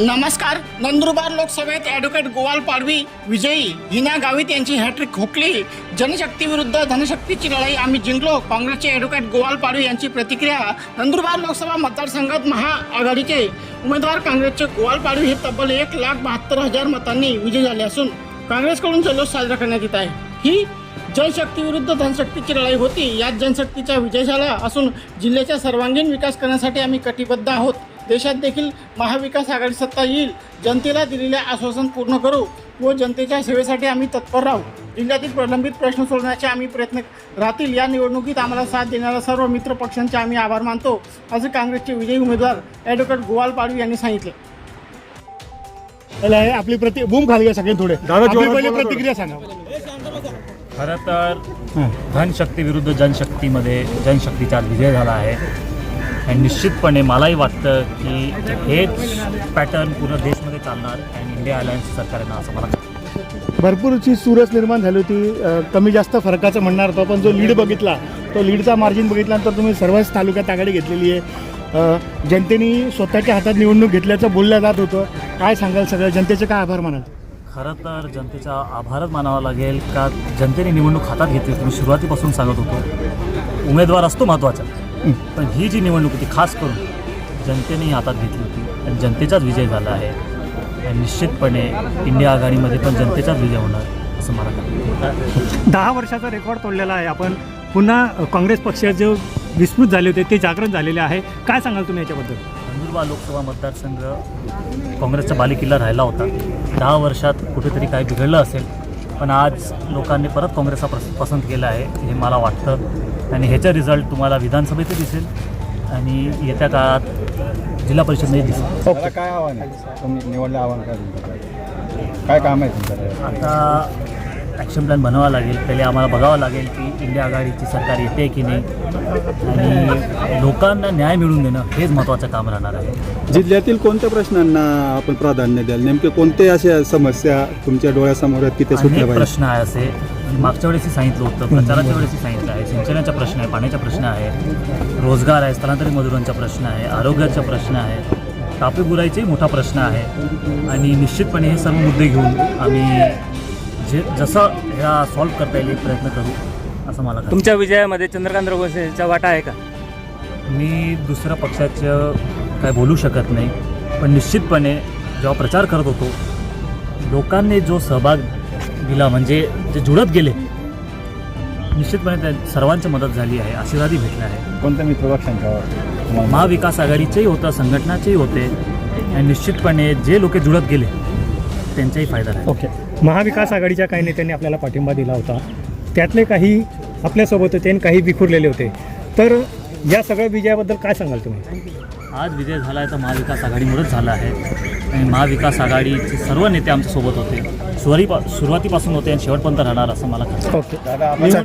नमस्कार नंदुरबार लोकसभेत ॲडव्होकेट गोवाल पाडवी विजयी हिना गावित यांची हॅट्रिक खोकली जनशक्ती विरुद्ध धनशक्तीची लढाई आम्ही जिंकलो. काँग्रेसचे ॲडव्होकेट गोवाल पाडवी यांची प्रतिक्रिया नंदुरबार लोकसभा मतदारसंघात महाआघाडीचे. उमेदवार काँग्रेसचे गोवाल पाडवी हे तब्बल एक लाख बहात्तर हजार मतांनी विजयी झाले असून काँग्रेसकडून जल्लोष साजरा करण्यात येत आहे. ही जनशक्ती विरुद्ध धनशक्तीची लढाई होती. यात जनशक्तीचा विजय झाला असून जिल्ह्याचा सर्वांगीण विकास करण्यासाठी आम्ही कटिबद्ध आहोत. देशात देखील महाविकास आघाडी सत्ता येईल. जनतेला दिलेले आश्वासन पूर्ण करू व जनतेच्या सेवेसाठी आम्ही तत्पर राहू. जिल्ह्यातील प्रलंबित प्रश्न सोडवण्याचे आम्ही प्रयत्न राहतील. या निवडणुकीत आम्हाला साथ देणाऱ्या सर्व मित्र पक्षांचे आम्ही आभार मानतो असे काँग्रेसचे विजयी उमेदवार ॲडव्होकेट गोवाल पाडवी यांनी सांगितले. त्याला हे आपली प्रति बूम खाली घ्या सगळे थोडे. दादा, आपली जोरात पहिली बोला प्रतिक्रिया सांगा. खरं तर. धनशक्ती विरुद्ध जनशक्तीमध्ये जनशक्तीचा आज विजय झाला आहे. आणि निश्चितपणे मलाही वाटतं की हेच पॅटर्न पूर्ण देशमध्ये चालणार आणि इंडिया अलायन्स सरकार येणार असं मला वाटतं. भरपूरची सुरस निर्माण झाली होती कमी जास्त फरकाचं म्हणणार होतं. पण जो लीड बघितला तो लीडचा मार्जिन बघितल्यानंतर तुम्ही सर्वच तालुक्यात आघाडी घेतलेली आहे. जनतेने स्वतःच्या हातात निवडणूक घेतल्याचं बोललं जात होतं. काय सांगाल सगळं? जनतेचे काय आभार मानाल? खरं तर जनतेचा आभारच मानावा लागेल का? जनतेने निवडणूक हातात घेतली तुम्ही सुरुवातीपासून सांगत होतो. उमेदवार असतो महत्त्वाचा पण ही जी निवडणूक होती खास करून जनतेने हातात घेतली होती आणि जनतेचाच विजय झाला आहे. आणि निश्चितपणे इंडिया आघाडीमध्ये पण जनतेचाच विजय होणार असं मला वाटतं. दहा वर्षाचा रेकॉर्ड तोडलेला आहे आपण. पुन्हा काँग्रेस पक्षात जे विस्मृत झाले होते ते जागृत झालेले आहे. काय सांगाल तुम्ही याच्याबद्दल? नंदुरबार लोकसभा मतदारसंघ काँग्रेसचा बालेकिल्ला राहिला होता. दहा वर्षात कुठेतरी काय बिघडलं असेल पण आज लोकांनी परत काँग्रेसला पस पसंत केलं आहे हे मला वाटतं. आणि ह्याचा रिझल्ट तुम्हाला विधानसभेतही दिसेल आणि येत्या काळात जिल्हा परिषदमध्ये दिसेल. काय आव्हान आहे? तुम्ही निवडलं आव्हान काय काय काम आहे तुमचं आता ॲक्शन प्लॅन बनवावा लागेल. पहिले आम्हाला बघावं लागेल की इंडिया आघाडीची सरकार येते की नाही. आणि लोकांना न्याय मिळवून देणं हेच महत्त्वाचं काम राहणार आहे. जिल्ह्यातील कोणत्या प्रश्नांना आपण प्राधान्य द्याल? नेमके कोणते अशा समस्या तुमच्या डोळ्यासमोर आहेत की ते प्रश्न आहे असे. मागच्या वेळेसही सांगितलं होतं प्रचाराच्या वेळेसही सांगितलं आहे. सिंचनाचा प्रश्न आहे पाण्याचा प्रश्न आहे रोजगार आहे स्थलांतरित मजुरांचा प्रश्न आहे आरोग्याचा प्रश्न आहे कापी बुराईचाही मोठा प्रश्न आहे. आणि निश्चितपणे हे सर्व मुद्दे घेऊन आम्ही जे जसं ह्या सॉल्व्ह करता येईल एक प्रयत्न करू असं मला. तुमच्या विजयामध्ये चंद्रकांत रघुवंशीचा वाटा आहे का? मी दुसऱ्या पक्षाचं काय बोलू शकत नाही पण निश्चितपणे जेव्हा प्रचार करत होतो लोकांनी जो सहभाग दिला म्हणजे जे जुळत गेले निश्चितपणे त्या सर्वांची मदत झाली आहे आशीर्वादही भेटला आहे. कोणत्या मित्र पक्षांच्या महाविकास आघाडीचेही होतं संघटनाचेही होते आणि निश्चितपणे जे लोक जुळत गेले त्यांचाही फायदा झाला. ओके. महाविकास आघाडीच्या काही नेत्यांनी आपल्याला पाठिंबा दिला होता. त्यातले काही आपल्यासोबत होते आणि काही विखुरलेले होते. तर या सगळ्या विजयाबद्दल काय सांगाल तुम्ही? आज विजय झाला आहे तर महाविकास आघाडीमुळेच झाला आहे. आणि महाविकास आघाडीचे सर्व नेते आमच्यासोबत होते. सुरुवाती सुरुवातीपासून होते आणि शेवटपर्यंत राहणार असं मला ओके. दादा आपण